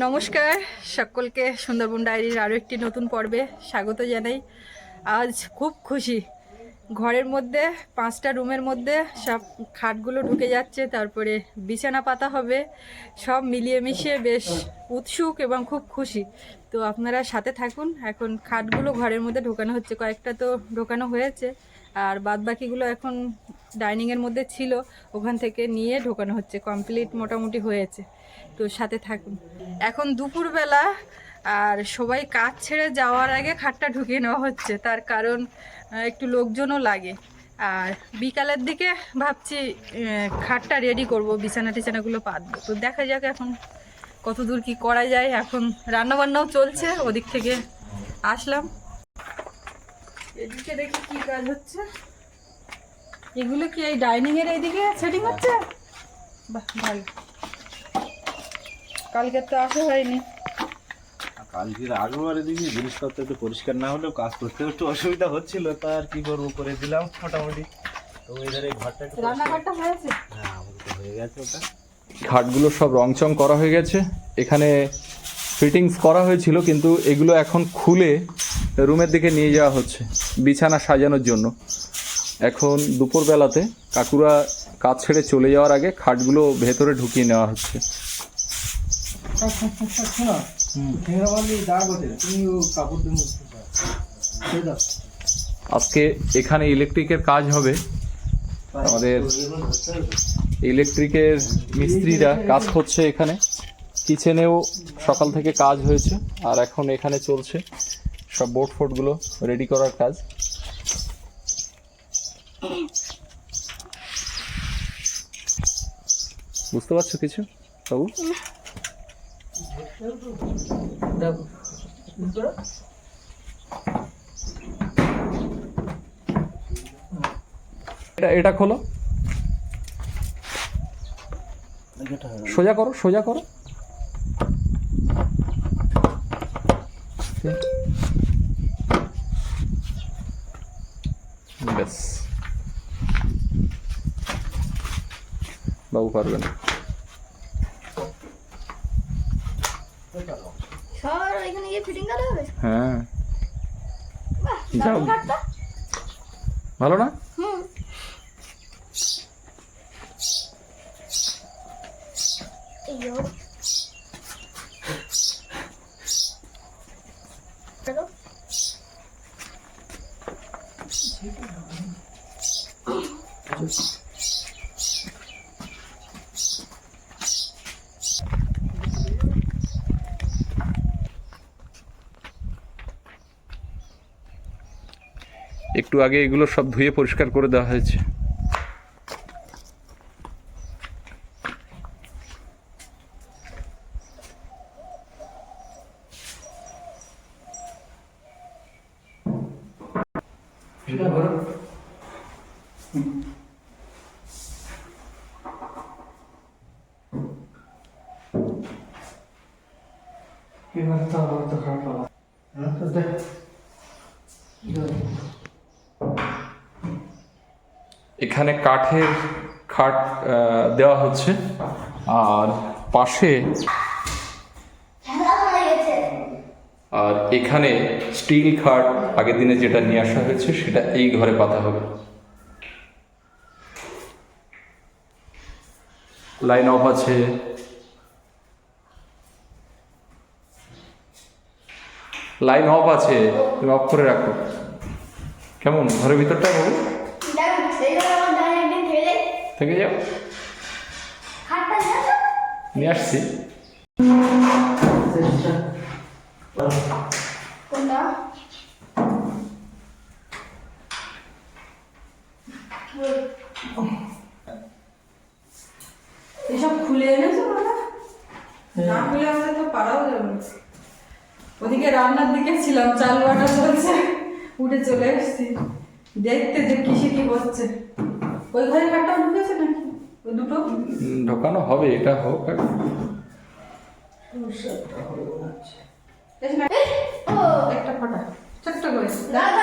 নমস্কার, সকলকে সুন্দরবন ডায়েরির আরও একটি নতুন পর্বে স্বাগত জানাই। আজ খুব খুশি। ঘরের মধ্যে, পাঁচটা রুমের মধ্যে সব খাটগুলো ঢুকে যাচ্ছে, তারপরে বিছানা পাতা হবে, সব মিলিয়ে মিশিয়ে বেশ উৎসুক এবং খুব খুশি। তো আপনারা সাথে থাকুন, এখন খাটগুলো ঘরের মধ্যে ঢোকানো হচ্ছে, কয়েকটা তো ঢোকানো হয়েছে। আর বাদ বাকিগুলো এখন ডাইনিংয়ের মধ্যে ছিল, ওখান থেকে নিয়ে ঢোকানো হচ্ছে কমপ্লিট মোটামুটি হয়েছে। তো সাথে থাকুন। এখন দুপুরবেলা আর সবাই কাজ ছেড়ে যাওয়ার আগে খাটটা ঢুকিয়ে নেওয়া হচ্ছে, তার কারণ একটু লোকজনও লাগে। আর বিকালের দিকে ভাবছি খাটটা রেডি করব, বিছানা টিছানাগুলো পাতবো। তো দেখা যাক এখন কত দূর কি করা যায়। এখন রান্নাবান্নাও চলছে, ওদিক থেকে আসলাম। এদিকে দেখি কি কাজ হচ্ছে। এগুলো কি এই ডাইনিং এর এইদিকে সেটিং হচ্ছে? বাহ ভালো। কালকে তো আসা হয়নি। কালকের আগেও আর এদিকে জিনিসপত্র একটু পরিষ্কার না হলেও কাজ করতে একটু অসুবিধা হচ্ছিল তা আর কি করব করে দিলাম মোটামুটি। তো এই ঘরটা একটু রান্নাঘরটা হয়েছে? হ্যাঁ আমাদের হয়ে গেছে ওটা। খাটগুলো সব রংচং করা হয়ে গেছে। এখানে ফিটিংস করা হয়েছিল, কিন্তু এগুলো এখন খুলে রুমের দিকে নিয়ে যাওয়া হচ্ছে, বিছানা সাজানোর জন্য। এখন দুপুরবেলাতে কাকুরা কাজ ছেড়ে চলে যাওয়ার আগে খাটগুলো ভেতরে ঢুকিয়ে নেওয়া হচ্ছে। আজকে এখানে ইলেকট্রিকের কাজ হবে। আমাদের ইলেকট্রিকের মিস্ত্রিরা কাজ করছে এখানে। কিচেনেও সকাল থেকে কাজ হয়েছে, আর এখন এখানে চলছে সব বোর্ড ফোর্ডগুলো রেডি করার কাজ। বুঝতে পারছ কিছু, বাবু? এটা এটা খোলো। সোজা করো সোজা করো। বাবু পারবে না এখানে গিয়ে ফিটিং করা হ্যাঁ। যাও। ভালো না? হুম। একটু আগে এগুলো সব ধুয়ে পরিষ্কার করে দেওয়া হয়েছে। এখানে কাঠের খাট দেওয়া হচ্ছে। আর পাশে আর এখানে স্টিল খাট আগের দিনে যেটা নিয়ে আসা হয়েছে সেটা এই ঘরে পাতা হবে। লাইন অফ আছে। লাইন অফ আছে তুমি অফ করে রাখো। কেমন? ঘরের ভিতরটা বাবু দেখো সেই জন্য আমার দাঁড়িয়ে একদিন থেকে যাও। নিয়ে আসছি। এসব খুলে এনেছো না খুলে আমাদের তো পারাও যাবে ওদিকে রান্নার দিকে ছিলাম চাল বাটা চলছে। উঠে চলে এসেছি। দেখতে যে কিসে কি হচ্ছে ওই ঘরে খাটটা ঢুকেছে নাকি? ওই দুটো? ঢোকানো হবে এটা হোক আর একটা ফটা। ছোট্ট করে। দাদা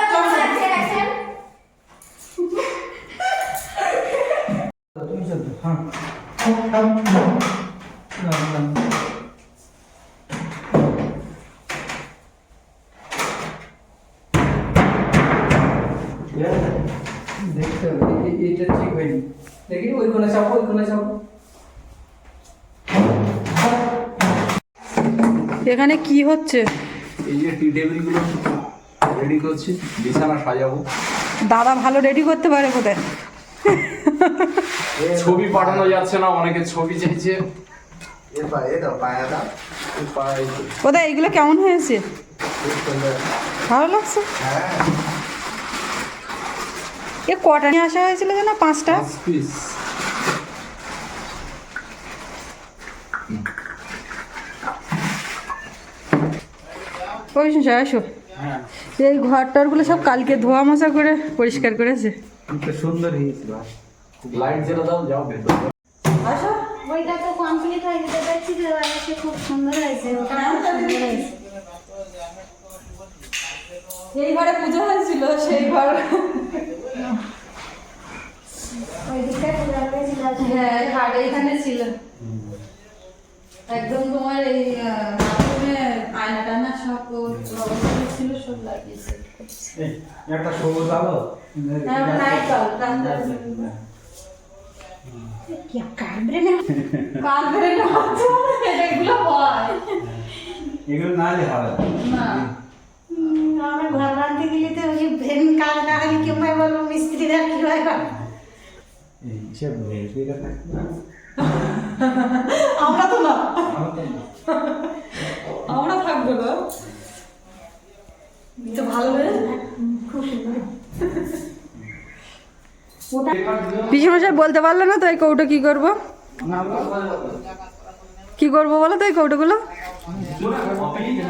দেখি ওই কোণে চাপো ওই কোণে চাপো। এখানে কি হচ্ছে? এই যে টি টেবিলগুলো রেডি করছি বিছানা সাজাবো। দাদা ভালো রেডি করতে পারে বোধহয়। ছবি পাঠানো যাচ্ছে না অনেকে ছবি চাইছে। বোধহয় এইগুলো কেমন হয়েছে? ভালো লাগছে? এ কটা নিয়ে আসা হয়েছিল যেন? পাঁচটা? পিস ওই শুনছো আসো। এই ঘরটারগুলো সব কালকে ধোয়া মশা করে পরিষ্কার করেছে। সুন্দর হয়েছিল। লাইট জ্বালা দাও যাও ভেতরে আসো। ওইটা তো কমপ্লিট হয়ে গেছে দেখছি যে খুব সুন্দর হয়েছে। ওটা খুব সুন্দর হয়েছে। এই ঘরে পুজো হয়েছিল সেই ঘর। হ্যাঁ খাট এইখানে ছিল। একদম তোমার এই বাথরুমে আয়না টানা সব ব্যবস্থা ছিল সব লাগিয়েছে। একটা সবুজ আলো? হ্যাঁ লাইট দাও কি? না কান ধরে। নাচছে এগুলো হয়। এগুলো না হলে হবে না। আমরা ঘর বানতে গেলে তো ওই ভেন কাজ না হলে কেউ ভাই বলব মিস্ত্রিরা কি এইসব মেয়েদের থাকে না? আমরা তো না। আমার তো না। আমরা থাকব না। তো ভালো খুব সুন্দর। পিসমশাই বলতে পারল না তো এই কৌটো কি করব? কি করব বলো তো এই কৌটোগুলো?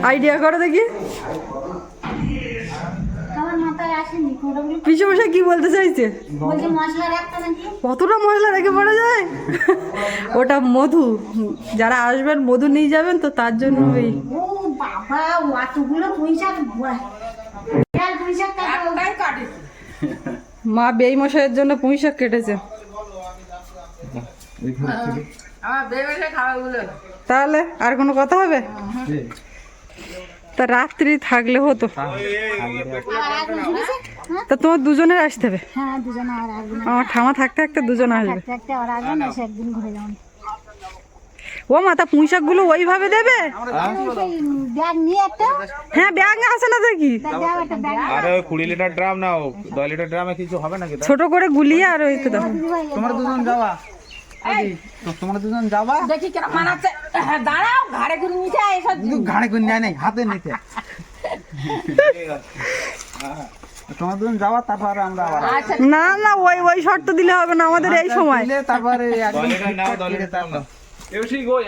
আইডিয়া করো দেখি। মাথায় পিসমশাই কি বলতে চাইছে? কতটা মশলা রেখে পড়া যায়? ওটা মধু। যারা আসবেন মধু নিয়ে যাবেন তো তার জন্য ওই মা বেই মশাইয়ের জন্য পুঁই শাক কেটেছে তাহলে আর কোনো কথা হবে? তা রাত্রি থাকলে হতো। হ্যাঁ তা তোমার দুজনের আসতে হবে? হ্যাঁ দুজনে আর একদিন আমার ঠামা থাকতে থাকতে দুজন আসবে। ও মাথা পুঁই শাকগুলো ওইভাবে দেবে? সেই ব্যাগ নিয়ে একটা হ্যাঁ ব্যাগ আছে না দেখি। আরে ওই কুড়ি লিটার ড্রাম নাও দশ লিটার ড্রামে কিছু হবে নাকি ছোট করে গুলিয়ে আর ওই তো তোমরা দুজন যাওয়া। তো তোমরা দুজন যাবা? দেখি কেন দাঁড়াও ঘাড়ে করে নিচে এসব। ঘাড়ে করে নেয় নাই হাতে নিতে তোমরা দুজন যাওয়া তারপর আমরা আবার আচ্ছা। না না ওই ওই শর্ত দিলে হবে না আমাদের এই সময়। দিলে তারপরে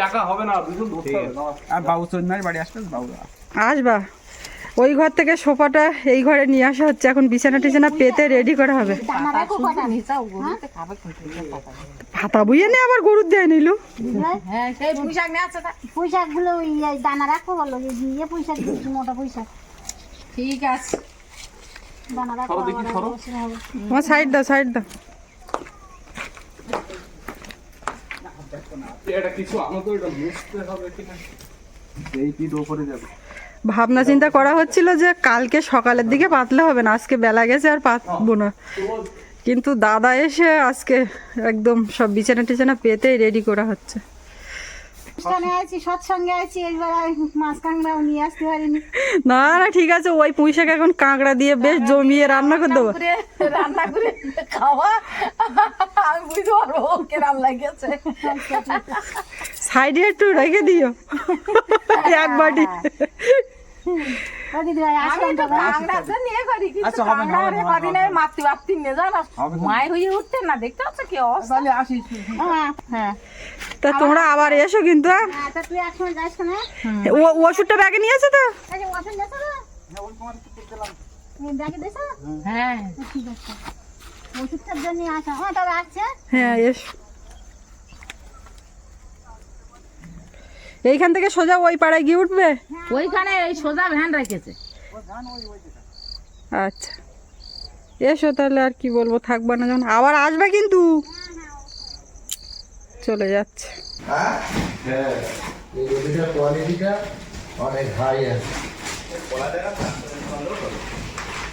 একা হবে না। আর বাবু চন্দ্রের বাড়ি আসবে বাবু। আসবা। ওই ঘর থেকে সোফাটা এই ঘরে নিয়ে আসা হচ্ছে। এখন বিছানা টিছানা পেতে রেডি করা হবে। ভাতা বুঝে নে আবার গরুর দেয় নিল। হ্যাঁ দানা রাখো বলো যে ইয়ে পয়সা মোটা পয়সা ঠিক আছে। আমার সাইড দাও সাইড দাও। এটা কিছু আমাকে ওটা বুঝতে হবে কিনা? এই পিঠ ওপরে যাবে। ভাবনা চিন্তা করা হচ্ছিল যে কালকে সকালের দিকে পাতলে হবে না, আজকে বেলা গেছে আর পাতবো না। কিন্তু দাদা এসে আজকে একদম সব বিছানা টিছানা পেতেই রেডি করা হচ্ছে। অনুষ্ঠানে আছি সৎসঙ্গে আছি এইবার আর মাছ কাঁকড়াও নিয়ে আসতে পারিনি। না না ঠিক আছে ওই পুঁইশাক এখন কাঁকড়া দিয়ে বেশ জমিয়ে রান্না করে দেবো। রান্না করে খাওয়া। আমি বুঝতে পারব কেরাম গেছে সাইডে একটু রেখে দিও। এক বাটি। কিন্তু আচ্ছা, হবে না, হয়ে হ্যাঁ হ্যাঁ। তা তোমরা আবার এসো কিন্তু হ্যাঁ? তা তুই একসময় যাস না? ও ওষুধটা ব্যাগে নিয়েছো তো। হ্যাঁ হ্যাঁ। হ্যাঁ এসো। এইখান থেকে সোজা ওই পাড়ায় গিয়ে উঠবে? ওইখানে এই সোজা ভ্যান রেখেছে। আচ্ছা। এসো তাহলে আর কি বলব থাকবা না যখন। আবার আসবে কিন্তু? চলে যাচ্ছে। হ্যাঁ? এই রুটিটার কোয়ালিটিটা অনেক হাই আছে।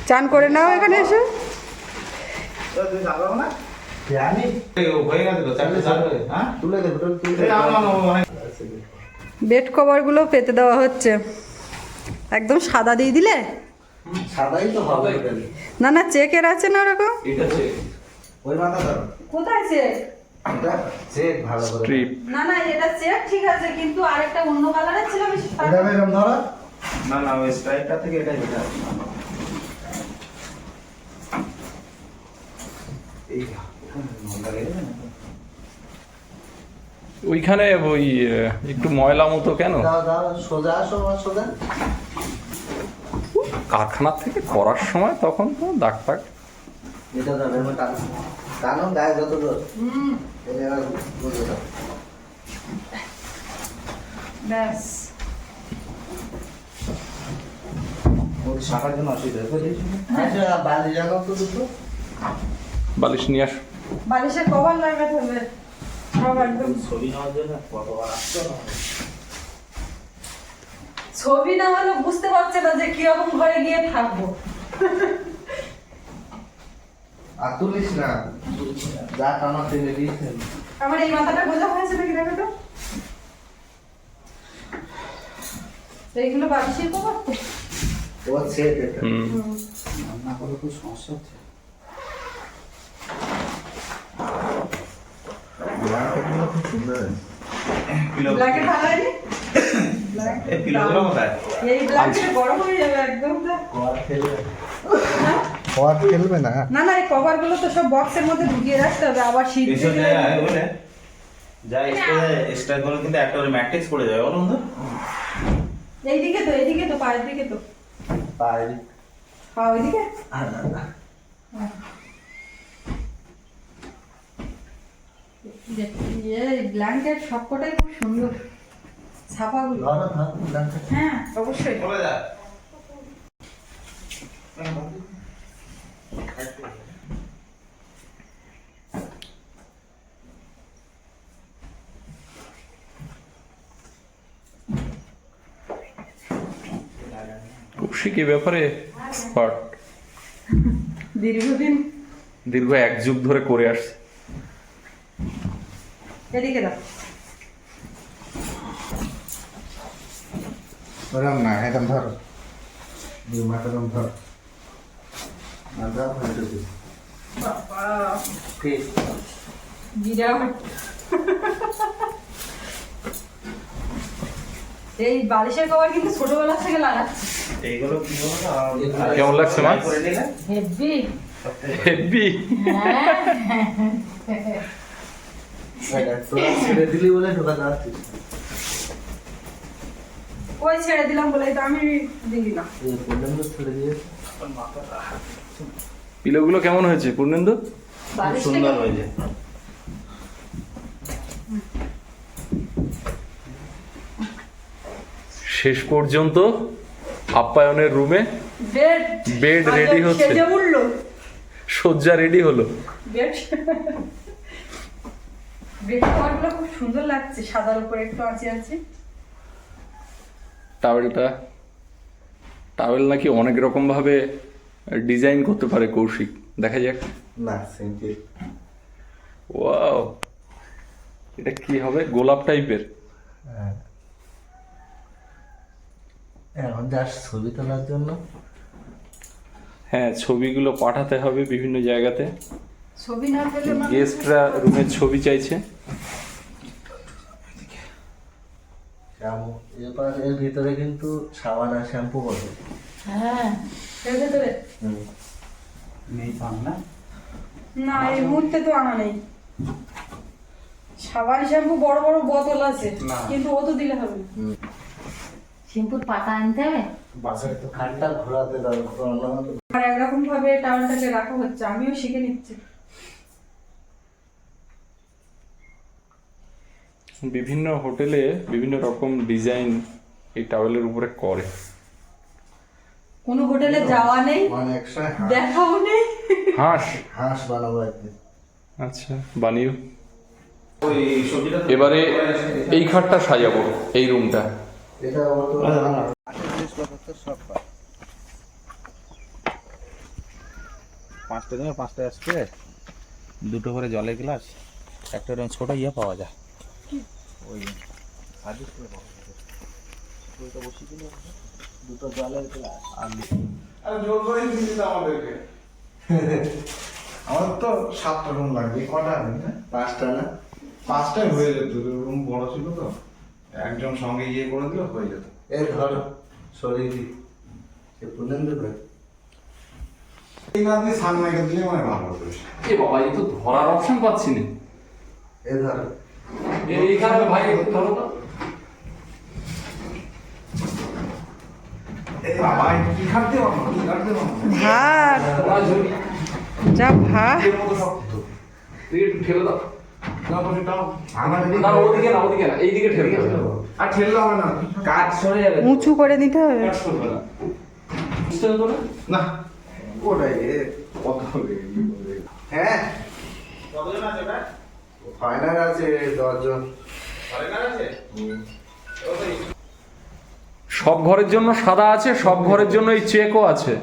চান করে নাও এখানে এসে। হয়ে গেছে তো চারটে চারটে হ্যাঁ তুলে দেবো বেড কভারগুলো পেতে দেওয়া হচ্ছে। একদম সাদা দিয়ে দিলে? সাদাই তো হবে না না চেকের আছে না ওরকম? এটা চেক। ওই মাথা ধরো। কোথায় চেক? এটা চেক ভালো করে স্ট্রিপ না না এটা চেক ঠিক আছে কিন্তু আরেকটা অন্য কালারের ছিল আমি এটা এরকম ধরো। না না ওই স্ট্রাইকটা থেকে এটাই বেটার। এই? ওইখানে ওই একটু ময়লা মতো কেন? দাও দাও সোজা সোজা। কারখানা থেকে করার সময় তখন তো দাগ টাগ আচ্ছা বালিশ নিয়ে আস। বালিশের কভার লাগাতে হবে। সব একদম ছবি নেওয়ার জন্য কতবার আসতো না ছবি না হলে বুঝতে পারছে না যে কীরকম ঘরে গিয়ে থাকব। আর তুলিস না। যা টানা টেনে দিয়েছেন। আমার এই মাথাটা বোঝা হয়েছে নাকি দেখো তো? এইগুলো বালিশের কভার তো তোমার ছেদ এটা হুম। রান্না করে খুব সমস্যা হচ্ছে ব্ল্যাঙ্কেটগুলো খুব সুন্দর হয়েছে। পিলো ব্ল্যাকেট ভালো হয়নি এই পিলোগুলো কোথায় এই ব্ল্যাকেট গরম হয়ে যাবে একদম তো। কোয়ার খেলবে না? না না এই কভারগুলো তো সব বক্সের মধ্যে ঢুকিয়ে রাখতে হবে আবার শীত যা এক্সট্রা গুলো কিন্তু একটা করে ম্যাট্রিক্স পড়ে যাবে বলুন তো। এইদিকে তো এইদিকে তো পায়ের দিকে তো। পায়ের পা ওইদিকে? ব্ল্যাঙ্কেট সবকটাই খুব সুন্দর। ছাপাগুলো হ্যাঁ অবশ্যই। কৌশিক এ ব্যাপারে এক্সপার্ট দীর্ঘদিন দীর্ঘ এক যুগ ধরে করে আসছে। এদিকে দাও। ওরকম না এরকম ধরো। দুই মাথা এরকম ধরো। আর দাও হয়তো দিই ঠিক বিরাট এই বালিশের কভার কিন্তু ছোটবেলা থেকে লাগাচ্ছি। এইগুলো কি কেমন লাগছে মা? হেভি। হেভি। ছেড়ে দিলি বলে ওই ছেড়ে দিলাম তো আমি ছেড়ে দিয়েছে। পিলোগুলো কেমন হয়েছে পূর্ণেন্দু? সুন্দর হয়েছে। শেষ পর্যন্ত আপ্যায়নের রুমে বেড। বেড রেডি হচ্ছে। সেজে শয্যা রেডি হলো। বেড কভারগুলো খুব সুন্দর লাগছে সাদার উপরে একটু আঁচি আঁচি। টাওয়েলটা টাওয়েল নাকি অনেক রকম ভাবে ডিজাইন করতে পারে কৌশিক। দেখা যাক। না ওয়াও এটা কি হবে? গোলাপ টাইপের। হ্যাঁ। এখন জাস্ট ছবি তোলার জন্য। হ্যাঁ ছবিগুলো পাঠাতে হবে বিভিন্ন জায়গাতে। ছবি না পেলে মানে- গেস্টরা রুমের ছবি চাইছে শ্যাম্পু এরপর এর ভিতরে কিন্তু সাবান আর শ্যাম্পু পাবে হ্যাঁ এর ভেতরে। হুম। নেই পান না? না এই মুহূর্তে তো আনা নেই। সাবান শ্যাম্পু বড় বড় বোতল আছে কিন্তু ও তো দিলে হবে সিম্পুল পাতা আনতে হবে? বাসায় তো খাটটা ঘোরাতে দাও ঘোরানো আর একরকম ভাবে টাওয়ালটাকে রাখা হচ্ছে আমিও শিখে নিচ্ছি। বিভিন্ন হোটেলে বিভিন্ন রকম ডিজাইন এই টাওয়েলের উপরে করে। কোনো হোটেলে যাওয়া নেই মানে দেখাও নেই। হাঁস? হাঁস বানাবো একদিন। আচ্ছা বানিও। এবারে এই খাটটা সাজাবো এই রুমটা। এটা সব পাঁচটা দিনে পাঁচটা আসছে দুটো করে জলের গ্লাস একটা ছোটো ইয়ে পাওয়া যায়। ওই সার্ভিস করে পাওয়া যায়। ওইটা বসিয়ে দিলে হবে। দুটো জলের গ্লাস আর আমাদের তো সাতটা রুম লাগবে কটা হবে না পাঁচটা না? পাঁচটাই হয়ে যেত রুম বড় ছিল তো। একজন সঙ্গে ইয়ে করে দিলে হয়ে যেত। এর ঘর শরীর এ পুনেন্দ্র ভাই এই না দিয়ে সামনে দিলে মানে ভালো হতো এ বাবা এই তো ধরার অপশন পাচ্ছি না। এ ধর। এইখানে ভাই ধরো তো এই বাবা কি খাটতে পারব কি খাটতে পারব ভার যা ভার এর মতো শক্ত একটু ঠেলে দাও না বসে দাও আমার না ওদিকে না ওদিকে না এইদিকে ঠেলে দাও আর ঠেললে হবে না। কাজ সরে যাবে। উঁচু করে দিতে হবে। না। ওটাই হ্যাঁ। আছে ফাইনাল আছে দশজন। আছে? সব ঘরের জন্য সাদা আছে সব ঘরের জন্য এই চেকও আছে।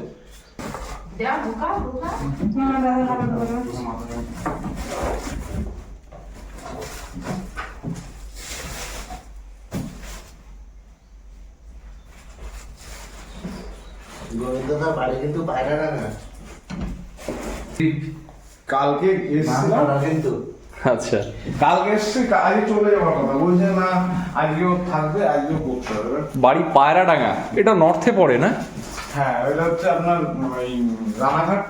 গোবিন্দদার বাড়ি কিন্তু বাইরে না না কালকে কিন্তু। আচ্ছা। কালকে এসছি আজকে চলে যাওয়ার কথা বলছে না আজকেও থাকবে আজকেও করতে হবে। বাড়ি পায়রাডাঙ্গা এটা নর্থে পড়ে না? হ্যাঁ ওইটা হচ্ছে আপনার ওই রানাঘাট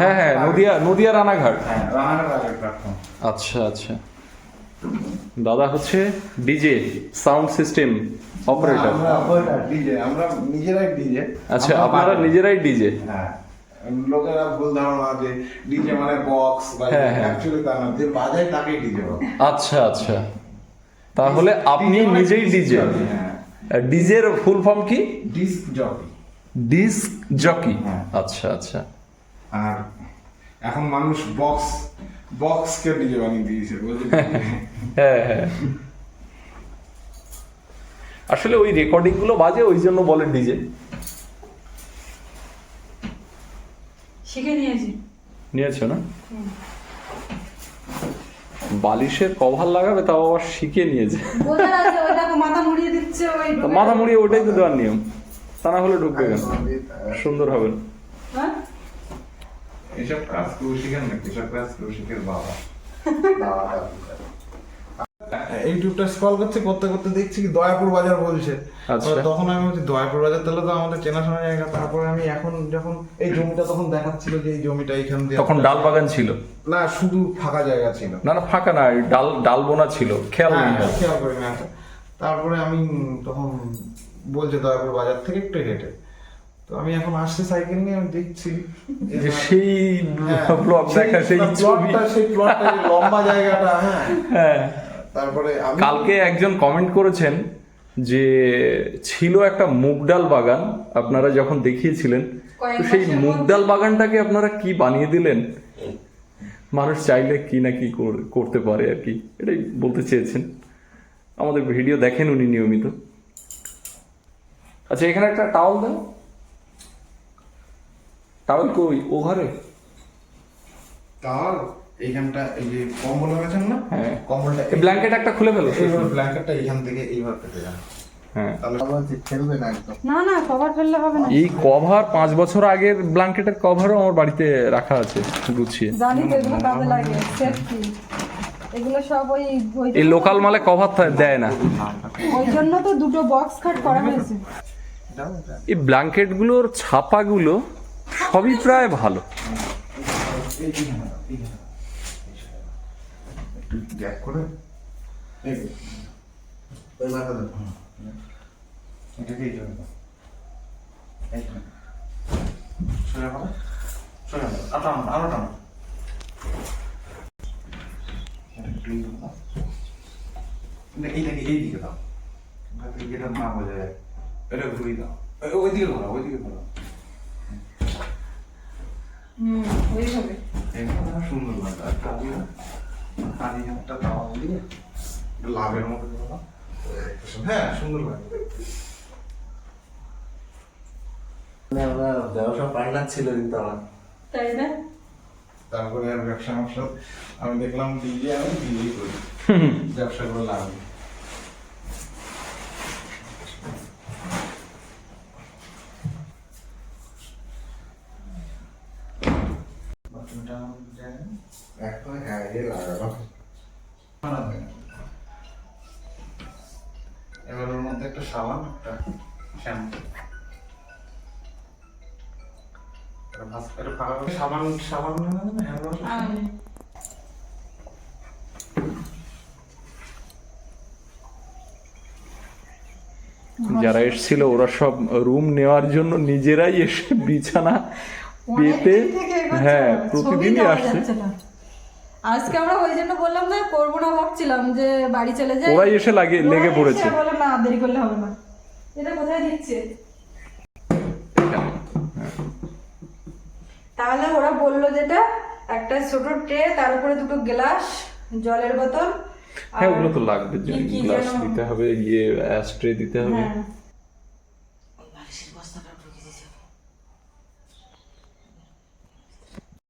হ্যাঁ হ্যাঁ নদিয়া নদিয়া রানাঘাট। হ্যাঁ রানাঘাট প্ল্যাটফর্ম আচ্ছা আচ্ছা। দাদা হচ্ছে ডিজে সাউন্ড সিস্টেম অপারেটর। আমরা ডিজে আমরা নিজেরাই ডিজে। আচ্ছা আপনারা নিজেরাই ডিজে? হ্যাঁ। লোকেরা ভুল ধারণা যে ডিজে মানে বক্স বা হ্যাঁ, হ্যাঁ। অ্যাকচুয়ালি তা না যে বাজায় তাকেই ডিজে আচ্ছা আচ্ছা। তাহলে আপনি মানে নিজেই ডিজে ডিজের ফুল ফর্ম কি? Disc jockey disc jockey. আচ্ছা আচ্ছা। আর এখন মানুষ বক্স বক্সকে ডিজে বানিয়ে দিয়েছে হ্যাঁ হ্যাঁ। আসলে ওই রেকর্ডিংগুলো বাজে ওই জন্য বলে ডিজে শিখে নিয়েছি। নিয়েছো না? বালিশের কভার লাগাবে তাও আবার শিখে নিয়েছে। মাথা মুড়িয়ে দিচ্ছে ওই মাথা মুড়িয়ে ওটাই তো দেওয়ার নিয়ম। তা না হলে ঢুকবে কেন? সুন্দর হবে। না হ্যাঁ? এসব কাজ কেউ শিখেন না এসব কাজ কেউ শিখের বাবা। ইউটিউবটা স্ক্রল করছে করতে করতে দেখছি কি দয়াপুর বাজার বলছে। আচ্ছা। তখন আমি বলছি দয়াপুর বাজার তাহলে তো আমাদের চেনাশোনা জায়গা। তারপরে আমি এখন যখন এই জমিটা তখন দেখাচ্ছিল যে এই জমিটা এইখান দিয়ে তখন ডাল বাগান ছিল? না শুধু ফাঁকা জায়গা ছিল। না না ফাঁকা না ডাল ডাল বোনা ছিল। খেয়াল হ্যাঁ হ্যাঁ, খেয়াল করি না তারপরে আমি তখন বলছে দয়াপুর বাজার থেকে একটু হেঁটে। তো আমি এখন আসছি সাইকেল নিয়ে আমি দেখছি। যে সেই হ্যাঁ, ব্লগ দেখা সেই ছবি। সেই প্লটটা লম্বা জায়গাটা হ্যাঁ। হ্যাঁ। তারপরে কালকে একজন কমেন্ট করেছেন যে ছিল একটা মুগ ডাল বাগান আপনারা যখন দেখিয়েছিলেন তো সেই মুগ ডাল বাগানটাকে আপনারা কি বানিয়ে দিলেন? মানুষ চাইলে কি না কি কর- করতে পারে আর কি এটাই বলতে চেয়েছেন। আমাদের ভিডিও দেখেন উনি নিয়মিত। আচ্ছা এখানে একটা টাওয়াল দেন। টাওয়াল কই? ও ঘরে এইখানটা এই যে কম্বল না হ্যাঁ কম্বলটা এই ব্ল্যাঙ্কেট একটা খুলে ফেলো এইভাবে ব্ল্যাঙ্কেটটা এইখান থেকে এইভাবে পেতে যান হ্যাঁ তাহলে বলছি ফেলবে না না না কভার ফেললে হবে না এই কভার পাঁচ বছর আগের ব্ল্যাঙ্কেটের কভারও আমার বাড়িতে রাখা আছে গুছিয়ে জানি এগুলো কাজে লাগে সেফটি এগুলো সব ওই ওই এই লোকাল মালে কভার দেয় না ওই জন্য তো দুটো বক্স কাট করা হয়েছে এই ব্ল্যাঙ্কেটগুলোর ছাপাগুলো সবই প্রায় ভালো গ্যাপ করে ওই মাথা দাও। এটাকে এই জন্য। সোজা করো। সোজা করো। আর টানো, আরও দাও। এটা- এইটাকে এইদিকে দাও এটা না বোঝা যায় এটা ঘুরিয়ে দাও ওই- ওইদিকে হুম ওইভাবে সুন্দর লাগে আর কালি কালি একটা তাওয়া দিয়ে একটু লাভের মতো করো। হ্যাঁ সুন্দর লাগে। মানে আমরা ব্যবসা পার্টনার ছিল কিন্তু আমার। তাই না? তারপরে আর ব্যবসা ব্যবসা আমি দেখলাম দিল্লি আমি দিল্লি করি। ব্যবসা করে লাভ সাবান সাবান না না? হ্যান্ড ওয়াশ যারা এসেছিল ওরা সব রুম নেওয়ার জন্য নিজেরাই এসে বিছানা পেতে হ্যাঁ প্রতিদিনই আসছে আজকে আমরা ওই জন্য বললাম না করব না ভাবছিলাম যে বাড়ি চলে যাই। ওরাই এসে লাগে লেগে পড়েছে। বললাম না দেরি করলে হবে না। এটা কোথায় দিচ্ছে? তাহলে ওরা বলল যেটা একটা ছোট ট্রে তার উপরে দুটো গ্লাস জলের বোতল হ্যাঁ ওগুলো তো লাগবে গ্লাস দিতে হবে ইয়ে অ্যাস্ট্রে দিতে হবে। হ্যাঁ।